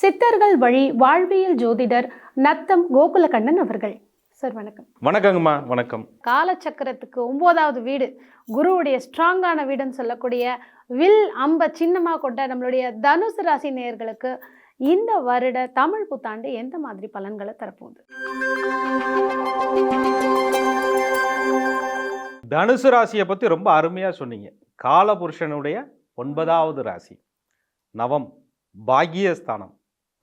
சித்தர்கள் வழி வாழ்வியல் ஜோதிடர் நத்தம் கோகுலகண்ணன் அவர்கள். சார் வணக்கம். வணக்கங்கம்மா வணக்கம். காலச்சக்கரத்துக்கு ஒன்பதாவது வீடு குருவுடைய ஸ்ட்ராங்கான வீடுன்னு சொல்லக்கூடிய வில் அம்ப சின்னமாக கொண்ட நம்மளுடைய தனுசு ராசி நேயர்களுக்கு இந்த வருட தமிழ் புத்தாண்டு எந்த மாதிரி பலன்களை தரப்போகுது? தனுசு ராசியை பற்றி ரொம்ப அருமையாக சொன்னீங்க. காலபுருஷனுடைய ஒன்பதாவது ராசி நவம் பாக்கியஸ்தானம்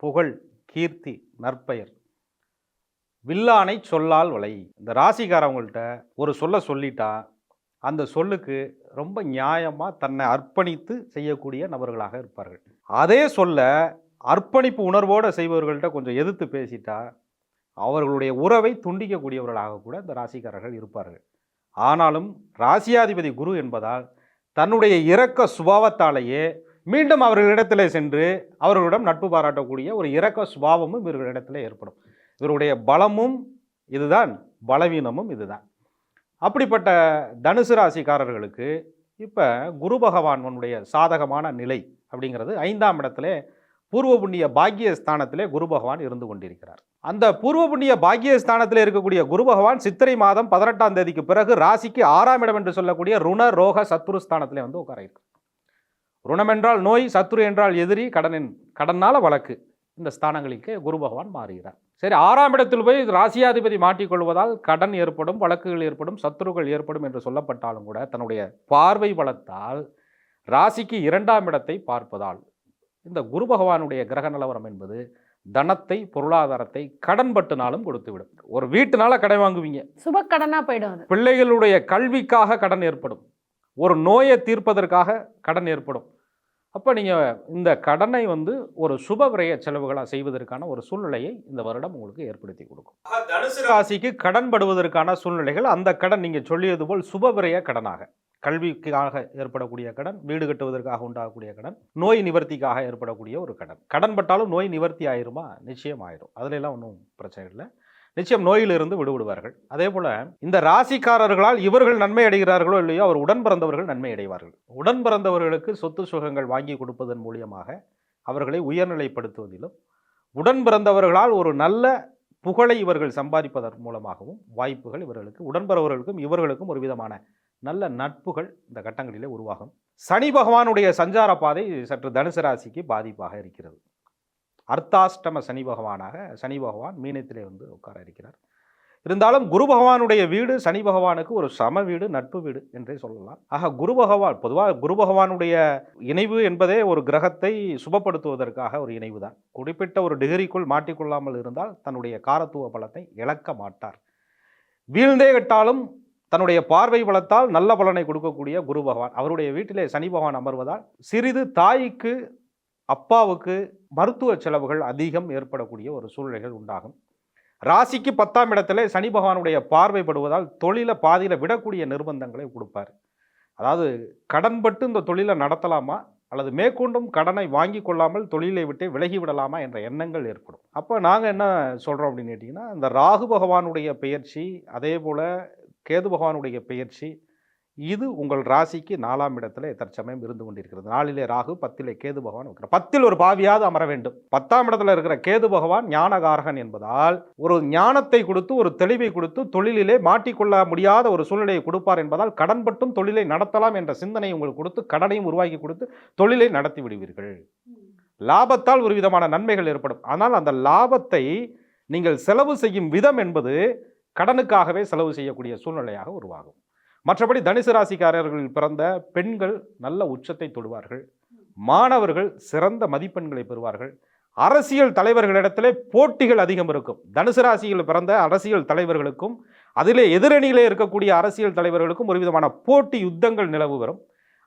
புகழ் கீர்த்தி நற்பெயர். வில்லானை சொல்லால் வலை. இந்த ராசிக்காரவங்கள்ட்ட ஒரு சொல்ல சொல்லிட்டா அந்த சொல்லுக்கு ரொம்ப நியாயமாக தன்னை அர்ப்பணித்து செய்யக்கூடிய நபர்களாக இருப்பார்கள். அதே சொல்ல அர்ப்பணிப்பு உணர்வோடு செய்பவர்கள்ட்ட கொஞ்சம் எதிர்த்து பேசிட்டா அவர்களுடைய உறவை துண்டிக்கக்கூடியவர்களாக கூட இந்த ராசிக்காரர்கள் இருப்பார்கள். ஆனாலும் ராசியாதிபதி குரு என்பதால் தன்னுடைய இரக்க சுபாவத்தாலேயே மீண்டும் அவர்களிடத்தில் சென்று அவர்களிடம் நட்பு பாராட்டக்கூடிய ஒரு இரக்க சுபாவமும் இவர்களிடத்தில் ஏற்படும். இவருடைய பலமும் இதுதான் பலவீனமும் இதுதான். அப்படிப்பட்ட தனுசு ராசிக்காரர்களுக்கு இப்போ குரு பகவானுடைய சாதகமான நிலை அப்படிங்கிறது ஐந்தாம் இடத்துல பூர்வ புண்ணிய பாக்கிய ஸ்தானத்திலே குரு பகவான் இருந்து கொண்டிருக்கிறார். அந்த பூர்வ புண்ணிய பாக்கிய ஸ்தானத்தில் இருக்கக்கூடிய குரு பகவான் சித்திரை மாதம் பதினெட்டாம் தேதிக்கு பிறகு ராசிக்கு ஆறாம் இடம் என்று சொல்லக்கூடிய ருண ரோக சத்துரு ஸ்தானத்திலே வந்து உட்கார இருக்கு ருணம் என்றால் நோய் சத்துரு என்றால் எதிரி கடனின் கடனால வழக்கு. இந்த ஸ்தானங்களுக்கு குரு பகவான் மாறுகிறார். சரி ஆறாம் இடத்தில் போய் ராசியாதிபதி மாட்டிக்கொள்வதால் கடன் ஏற்படும் வழக்குகள் ஏற்படும் சத்துருக்கள் ஏற்படும் என்று சொல்லப்பட்டாலும் கூட தன்னுடைய பார்வை பலத்தால் ராசிக்கு இரண்டாம் இடத்தை பார்ப்பதால் இந்த குரு பகவானுடைய கிரக நிலவரம் என்பது தனத்தை பொருளாதாரத்தை கடன் பட்டுனாலும் கொடுத்துவிடும். ஒரு வீட்டுனால கடன் வாங்குவீங்க. சுப கடனா போயிடும் பிள்ளைகளுடைய கல்விக்காக கடன் ஏற்படும். ஒரு நோயை தீர்ப்பதற்காக கடன் ஏற்படும். அப்போ நீங்கள் இந்த கடனை வந்து ஒரு சுப விரய செலவுகளாக செய்வதற்கான ஒரு சூழ்நிலையை இந்த வருடம் உங்களுக்கு ஏற்படுத்தி கொடுக்கும். தனுசு ராசிக்கு கடன் படுவதற்கான சூழ்நிலைகள் அந்த கடன் நீங்கள் சொல்லியது போல் சுப விரய கடனாக. கல்விக்காக ஏற்படக்கூடிய கடன் வீடு கட்டுவதற்காக உண்டாகக்கூடிய கடன் நோய் நிவர்த்திக்காக ஏற்படக்கூடிய ஒரு கடன். கடன் பட்டாலும் நோய் நிவர்த்தி ஆயிருமா? நிச்சயம் ஆயிரும் அதுல எல்லாம் ஒன்றும் பிரச்சனை இல்லை. நிச்சயம் நோயிலிருந்து விடுவிடுவார்கள் அதே போல இந்த ராசிக்காரர்களால் இவர்கள் நன்மை அடைகிறார்களோ இல்லையோ அவர் உடன் பிறந்தவர்கள் நன்மை அடைவார்கள். உடன் பிறந்தவர்களுக்கு சொத்து சுகங்கள் வாங்கி கொடுப்பதன் மூலியமாக அவர்களை உயர்நிலைப்படுத்துவதிலும் உடன் பிறந்தவர்களால் ஒரு நல்ல புகழை இவர்கள் சம்பாதிப்பதன் மூலமாகவும் வாய்ப்புகள் இவர்களுக்கு உடன்பிறவர்களுக்கும் இவர்களுக்கும் ஒரு விதமான நல்ல நட்புகள் இந்த கட்டங்களிலே உருவாகும். சனி பகவானுடைய சஞ்சார பாதை சற்று தனுசு ராசிக்கு பாதிப்பாக இருக்கிறது. அர்த்தாஷ்டம சனி பகவானாக சனி பகவான் மீனத்திலே வந்து உட்கார இருக்கிறார். இருந்தாலும் குரு பகவானுடைய வீடு சனி பகவானுக்கு ஒரு சம வீடு நட்பு வீடு என்றே சொல்லலாம். ஆக குரு பகவான் பொதுவாக குரு பகவானுடைய இணைவு என்பதே ஒரு கிரகத்தை சுபப்படுத்துவதற்காக ஒரு இணைவு தான் குறிப்பிட்ட ஒரு டிகிரிக்குள் மாட்டிக்கொள்ளாமல் இருந்தால் தன்னுடைய காரத்துவ பலத்தை இழக்க மாட்டார். வீழ்ந்தே கட்டாலும் தன்னுடைய பார்வை பலத்தால் நல்ல பலனை கொடுக்கக்கூடிய குரு பகவான். அவருடைய வீட்டிலே சனி பகவான் அமர்வதால் சிறிது தாய்க்கு அப்பாவுக்கு மருத்துவ செலவுகள் அதிகம் ஏற்படக்கூடிய ஒரு சூழ்நிலைகள் உண்டாகும். ராசிக்கு பத்தாம் இடத்துல சனி பகவானுடைய பார்வைப்படுவதால் தொழிலை பாதியில் விடக்கூடிய நிர்பந்தங்களை கொடுப்பார். அதாவது கடன்பட்டு இந்த தொழிலை நடத்தலாமா? அல்லது மேற்கொண்டும் கடனை வாங்கி கொள்ளாமல் தொழிலை விட்டு விலகி விடலாமா? என்ற எண்ணங்கள் ஏற்படும். அப்போ நாங்கள் என்ன சொல்கிறோம் அப்படின்னு கேட்டிங்கன்னா இந்த ராகு பகவானுடைய பெயர்ச்சி அதே போல் கேது பகவானுடைய பெயர்ச்சி இது உங்கள் ராசிக்கு நாலாம் இடத்துல தற்சமயம் இருந்து கொண்டிருக்கிறது. நாளிலே ராகு பத்திலே கேது பகவான் இருக்கிறார். பத்தில் ஒரு பாவியாவது அமர வேண்டும். பத்தாம் இடத்துல இருக்கிற கேது பகவான் ஞானகாரகன் என்பதால் ஒரு ஞானத்தை கொடுத்து ஒரு தெளிவை கொடுத்து தொழிலிலே மாட்டிக்கொள்ள முடியாத ஒரு சூழ்நிலையை கொடுப்பார் என்பதால் கடன்பட்டும் தொழிலை நடத்தலாம் என்ற சிந்தனை உங்களுக்கு கொடுத்து கடனையும் உருவாக்கி கொடுத்து தொழிலை நடத்தி விடுவீர்கள். லாபத்தால் ஒரு விதமான நன்மைகள் ஏற்படும். ஆனால் அந்த லாபத்தை நீங்கள் செலவு செய்யும் விதம் என்பது கடனுக்காகவே செலவு செய்யக்கூடிய சூழ்நிலையாக உருவாகும். மற்றபடி தனுசு ராசிக்காரர்களில் பிறந்த பெண்கள் நல்ல உச்சத்தை தொடுவார்கள். மாணவர்கள் சிறந்த மதிப்பெண்களை பெறுவார்கள். அரசியல் தலைவர்களிடத்திலே போட்டிகள் அதிகம் இருக்கும். தனுசு ராசியில் பிறந்த அரசியல் தலைவர்களுக்கும் அதிலே எதிரணியிலே இருக்கக்கூடிய அரசியல் தலைவர்களுக்கும் ஒரு விதமான போட்டி யுத்தங்கள் நிலவு வரும்.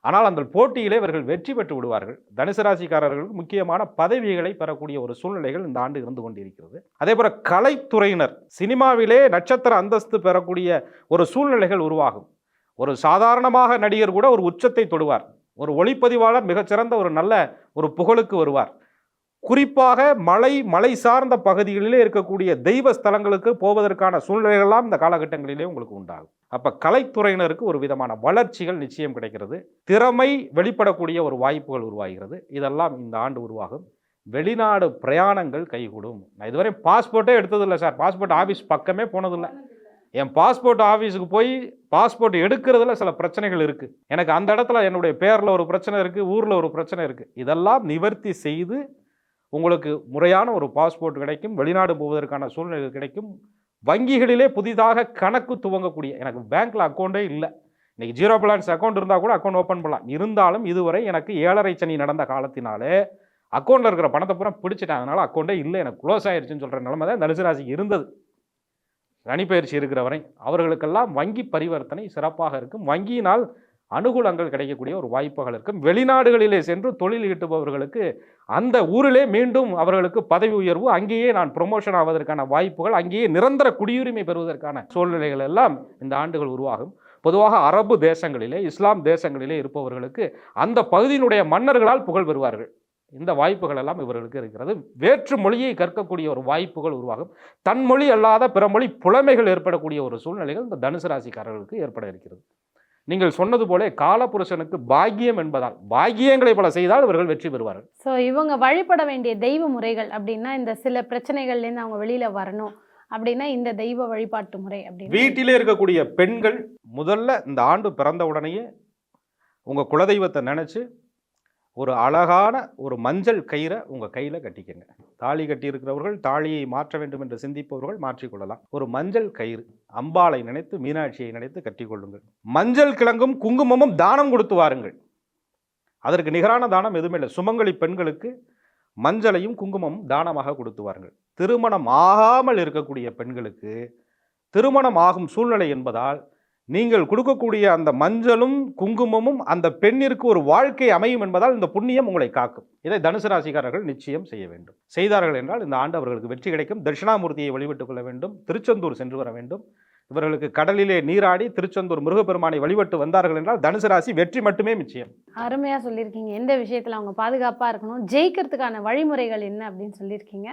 ஆனால் அந்த போட்டியிலே இவர்கள் வெற்றி பெற்று விடுவார்கள். தனுசு ராசிக்காரர்களுக்கு முக்கியமான பதவிகளை பெறக்கூடிய ஒரு சூழ்நிலைகள் இந்த ஆண்டு இருந்து கொண்டிருக்கிறது. அதே போல கலைத்துறையினர் சினிமாவிலே நட்சத்திர அந்தஸ்து பெறக்கூடிய ஒரு சூழ்நிலைகள் உருவாகும். ஒரு சாதாரணமாக நடிகர் கூட ஒரு உச்சத்தை தொடுவார். ஒரு ஒளிப்பதிவாளர் மிகச்சிறந்த ஒரு நல்ல ஒரு புகழுக்கு வருவார். குறிப்பாக மலை மலை சார்ந்த பகுதிகளிலே இருக்கக்கூடிய தெய்வ ஸ்தலங்களுக்கு போவதற்கான சூழ்நிலைகள்லாம் இந்த காலகட்டங்களிலே உங்களுக்கு உண்டாகும். அப்போ கலைத்துறையினருக்கு ஒரு விதமான வளர்ச்சிகள் நிச்சயம் கிடைக்கிறது. திறமை வெளிப்படக்கூடிய ஒரு வாய்ப்புகள் உருவாகிறது. இதெல்லாம் இந்த ஆண்டு உருவாகும். வெளிநாடு பிரயாணங்கள் கைகூடும். நான் இதுவரை பாஸ்போர்ட்டே எடுத்ததில்லை சார். பாஸ்போர்ட் ஆஃபீஸ் பக்கமே போனதில்லை. என் பாஸ்போர்ட் ஆஃபீஸுக்கு போய் பாஸ்போர்ட் எடுக்கிறதுல சில பிரச்சனைகள் இருக்குது எனக்கு அந்த இடத்துல என்னுடைய பேரில் ஒரு பிரச்சனை இருக்குது ஊரில் ஒரு பிரச்சனை இருக்குது இதெல்லாம் நிவர்த்தி செய்து உங்களுக்கு முறையான ஒரு பாஸ்போர்ட் கிடைக்கும் வெளிநாடு போவதற்கான சூழ்நிலை கிடைக்கும். வங்கிகளிலே புதிதாக கணக்கு துவங்கக்கூடிய எனக்கு பேங்க்கில் அக்கௌண்ட்டே இல்லை. இன்றைக்கி ஜீரோ பேலன்ஸ் அக்கௌண்ட் இருந்தால் கூட அக்கௌண்ட் ஓப்பன் பண்ணலாம். இருந்தாலும் இதுவரை எனக்கு ஏழரை சனி நடந்த காலத்தினாலே அக்கௌண்ட்டில் இருக்கிற பணத்தை பூரா பிடிச்சிட்டேன். அதனால் அக்கௌண்ட்டே இல்லை எனக்கு க்ளோஸ் ஆயிடுச்சுன்னு சொல்கிற நிலமை தான் தனுசு ராசிக்கு இருந்தது. சனிப்பயிற்சி இருக்கிற வரை அவர்களுக்கெல்லாம் வங்கி பரிவர்த்தனை சிறப்பாக இருக்கும். வங்கியினால் அனுகூலங்கள் கிடைக்கக்கூடிய ஒரு வாய்ப்புகள் இருக்கும். வெளிநாடுகளிலே சென்று தொழில் ஈட்டுபவர்களுக்கு அந்த ஊரிலே மீண்டும் அவர்களுக்கு பதவி உயர்வு அங்கேயே நான் ப்ரொமோஷன் ஆவதற்கான வாய்ப்புகள் அங்கேயே நிரந்தர குடியுரிமை பெறுவதற்கான சூழ்நிலைகள் எல்லாம் இந்த ஆண்டுகள் உருவாகும். பொதுவாக அரபு தேசங்களிலே இஸ்லாம் தேசங்களிலே இருப்பவர்களுக்கு அந்த பகுதியினுடைய மன்னர்களால் புகழ் பெறுவார்கள். இந்த வாய்ப்புகள் எல்லாம் இவர்களுக்கு இருக்கிறது. வேற்று மொழியை கற்கக்கூடிய ஒரு வாய்ப்புகள் உருவாகும். தன் மொழி அல்லாத பிற மொழி புலமைகள் ஏற்படக்கூடிய ஒரு சூழ்நிலைகள் இந்த தனுசு ராசிக்காரர்களுக்கு ஏற்பட இருக்கிறது. நீங்கள் சொன்னது போல காலபுருஷனுக்கு பாக்கியம் என்பதால் பாக்கியங்களை பல செய்தால் இவர்கள் வெற்றி பெறுவார்கள். ஸோ இவங்க வழிபட வேண்டிய தெய்வ முறைகள் அப்படின்னா இந்த சில பிரச்சனைகள்லேருந்து அவங்க வெளியில வரணும். அப்படின்னா இந்த தெய்வ வழிபாட்டு முறை அப்படின்னு. வீட்டிலே இருக்கக்கூடிய பெண்கள் முதல்ல இந்த ஆண்டு பிறந்த உடனேயே உங்கள் குலதெய்வத்தை நினச்சி ஒரு அழகான ஒரு மஞ்சள் கயிறை உங்கள் கையில் கட்டிக்கங்க. தாலி கட்டியிருக்கிறவர்கள் தாலியை மாற்ற வேண்டும் என்று சிந்திப்பவர்கள் மாற்றிக்கொள்ளலாம் ஒரு மஞ்சள் கயிறு அம்பாளை நினைத்து மீனாட்சியை நினைத்து கட்டிக்கொள்ளுங்கள் மஞ்சள் கிழங்கும் குங்குமமும் தானம் கொடுத்து வாருங்கள். அதற்கு நிகரான தானம் எதுவுமே இல்லை. சுமங்கலி பெண்களுக்கு மஞ்சளையும் குங்குமமும் தானமாக கொடுத்து வாருங்கள். திருமணம் ஆகாமல் இருக்கக்கூடிய பெண்களுக்கு திருமணம் ஆகும் சூழ்நிலை என்பதால் நீங்கள் கொடுக்கக்கூடிய அந்த மஞ்சளும் குங்குமமும் அந்த பெண்ணிற்கு ஒரு வாழ்க்கை அமையும் என்பதால் இந்த புண்ணியம் உங்களை காக்கும். இதை தனுசு ராசிக்காரர்கள் நிச்சயம் செய்ய வேண்டும். செய்தார்கள் என்றால் இந்த ஆண்டு அவர்களுக்கு வெற்றி கிடைக்கும். தட்சிணாமூர்த்தியை வழிபட்டுக் கொள்ள வேண்டும். திருச்செந்தூர் சென்று வர வேண்டும். இவர்களுக்கு கடலிலே நீராடி திருச்செந்தூர் முருகப்பெருமானை வழிபட்டு வந்தார்கள் என்றால் தனுசு ராசி வெற்றி மட்டுமே நிச்சயம். அருமையா சொல்லியிருக்கீங்க. எந்த விஷயத்துல அவங்க பாதுகாப்பா இருக்கணும்? ஜெயிக்கிறதுக்கான வழிமுறைகள் என்ன அப்படின்னு சொல்லியிருக்கீங்க?